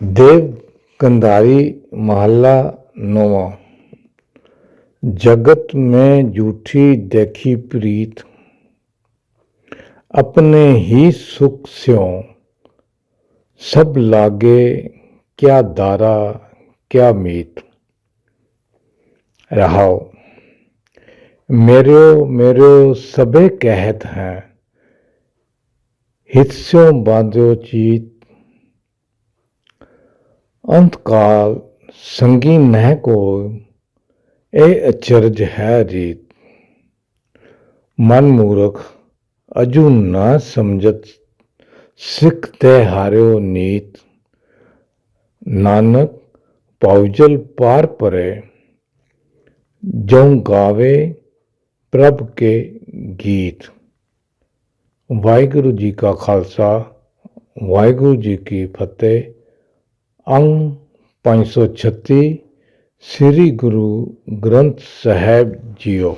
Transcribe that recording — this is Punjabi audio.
देव कंधारी महल्ला नौवा। जगत में झूठी देखी प्रीत। अपने ही सुख स्यों। सब लागे क्या दारा, क्या मीत। रहाओ मेरे मेरे सबे कहत हैं। हिस्सों बांधो चीत ਅੰਤਕਾਲ ਸੰਗੀ ਨਹਿ ਕੋ ਇਹ ਅਚਰਜ ਹੈ ਰੀਤ। ਮਨ ਮੂਰਖ, ਅਜੂ ਨਾ ਸਮਝਤ, ਸਿੱਖ ਤੇ ਹਾਰਿਓ ਨੀਤ। ਨਾਨਕ, ਪਉਜਲ ਪਾਰ ਪਰੇ, ਜਉ ਗਾਵੇ ਪ੍ਰਭ ਕੇ ਗੀਤ। ਵਾਹਿਗੁਰੂ ਜੀ ਕਾ ਖਾਲਸਾ, ਵਾਹਿਗੁਰੂ ਜੀ ਕੀ ਫਤਿਹ। ਅੰਗ 536 ਸ੍ਰੀ ਗੁਰੂ ਗ੍ਰੰਥ ਸਾਹਿਬ ਜੀਓ।